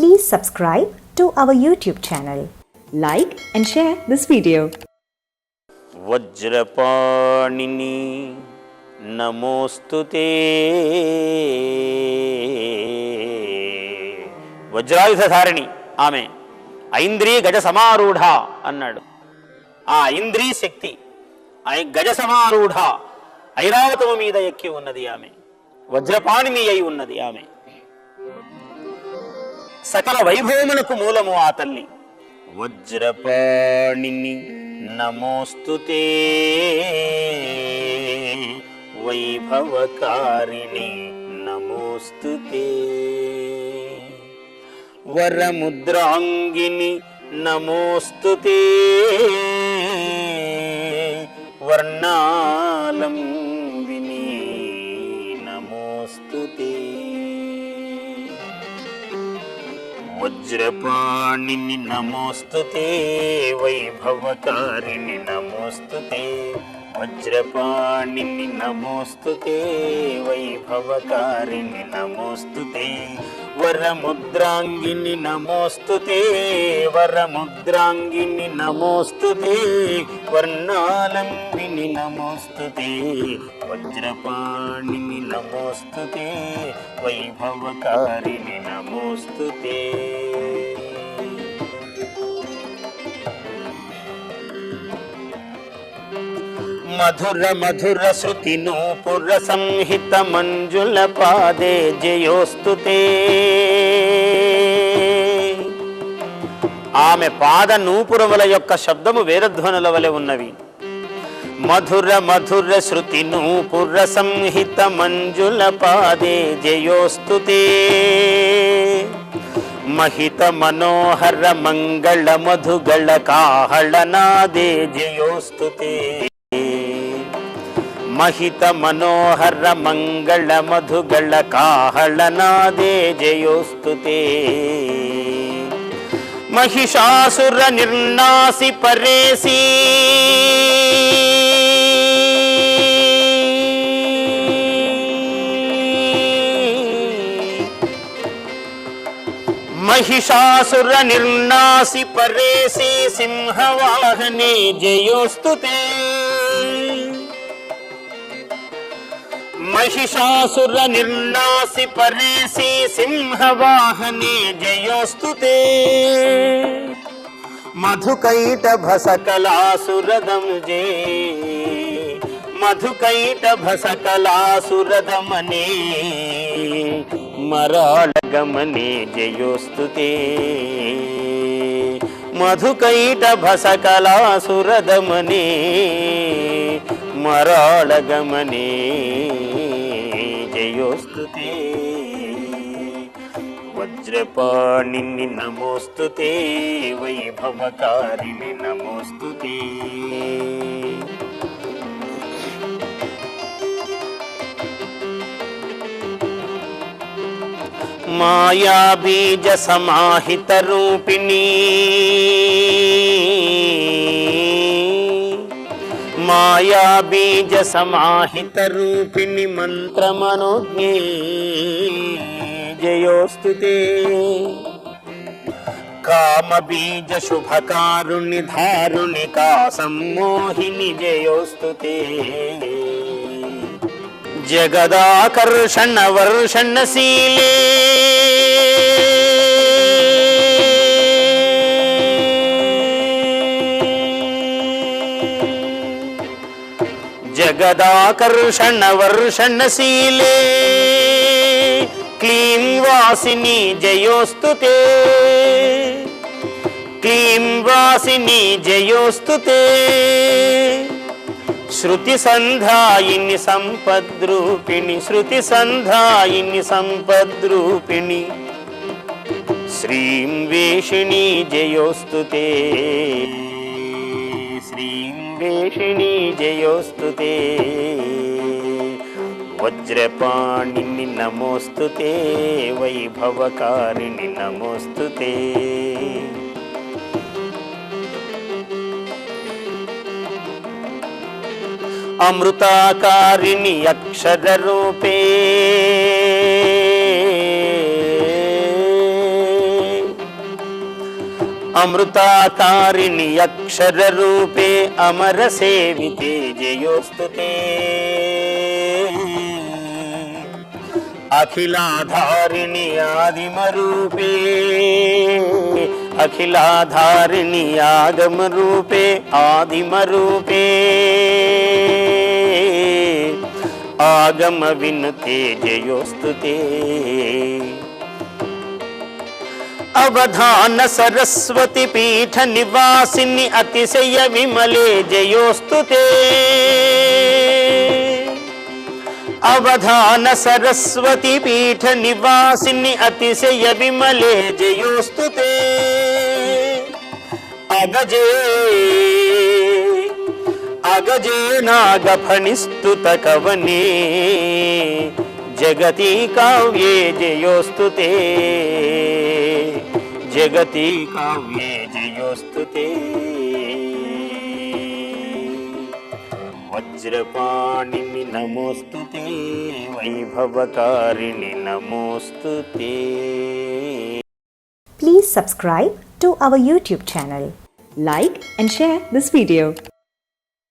Please subscribe to our YouTube channel. Like and share this video. వజ్రపాణిని నమోస్తు వజ్రాయుధధారిణి ఆమె. ఐంద్రీ గజ సమారూఢ అన్నాడు. ఆ ఇంద్రీ శక్తి ఐ- గజ సమారూఢ ఐరావతము మీద ఎక్కి ఉన్నది ఆమె. వజ్రపాణిని అయి ఉన్నది ఆమె. సకల వైభవములకు మూలము ఆ తల్లి. వజ్రపాణిని నమోస్తుతే వైభవకారిణి నమోస్తుతే వరముద్రాంగిని నమోస్తుతే వర్ణాలం వజ్రపాణిని నమోస్తుతే వైభవకారిణి నమోస్తుతే. వజ్రపాణిని నమోస్తుతే వైభవకారిణి నమోస్తుతే. వరముద్రాంగిని నమోస్తుతే వరముద్రాంగిని నమోస్తుతే. వర్ణాలంబిని నమోస్తుతే వజ్రపాణిని నమోస్తుతే వైభవకారిణి నమోస్తుతే మధుర మధుర శృతి నూపుర సంహిత మంజుల పాదే జయోస్తుతే. ఆమె పాద నూపురముల యొక్క శబ్దము వేరధ్వనుల వలె ఉన్నవి. మధుర మధుర శృతి నూపుర సంహిత మంజుల పాదే జయోస్తుతే. మహిత మనోహర మంగళ మధుగళ కాహళనాదే జయోస్తుతే మహిత మనోహర మంగళ మధుగళ కాహళనాదే జయోస్తుతే మహిషాసుర నిర్నాసి పరేసి. మహిషాసుర నిర్నాసి పరేసి సింహవాహనే జయోస్తుతే మహిషాసుర నిర్నాసి పరేసి సింహవాహనే జయోస్తుతే మధుకైట భసకలాసురదముజే మధుకైట భసకలాసురదమనే మరాళగమనే జయోస్తుతే మధుకైట భసకలాసురదమనే మరాళగమనే జయోస్తుతే వజ్రపాణిని నమోస్తుతే వైభవకారిణి నమోస్తుతే మాయా బీజ సమాహిత రూపిణీ మాయా బీజ సమాహిత రూపిణి మంత్రమనుజ్ఞే జయోస్తుతే కామ బీజ శుభకారుణి ధారుణి కా సమ్మోహిని జయోస్తుతే. జగదాకర్షణ వర్షణశీలే జగదాకర్షణ వర్షణశీలే క్లీం వాసిని జయోస్తుతే. క్లీం వాసిని జయోస్తుతే శృతి సంధాయిని సంపద్రూపిణి శృతి వజ్రపాణిని నమోస్తు వైభవకారిణి నమోస్తు అమృతాకారిణి అక్షరూపే అమృతాకారిణి అక్షర రూపే అమర సేవితే జయోస్తుతే. అఖిలాధారిణి ఆదిమరూపే అఖిలాధారిణి ఆగమరూపే ఆదిమరూపే. ఆగమ వినుతే జయోస్తుతే. అవధాన సరస్వతి పీఠ నివాసిని అతిశయ విమలే జయోస్తుతే. అవధాన సరస్వతి పీఠ నివాసిని అతిశయ విమలే జయోస్తుతే. అగజే అగజే నాగఫణిస్తుత కవనే. జగతి కావ్యే జయోస్తుతే జగతి కావ్యే జయోస్తుతే వజ్రపాణిని నమోస్తుతే వైభవకారిణి నమోస్తుతే Please subscribe to our YouTube channel. Like and share this video.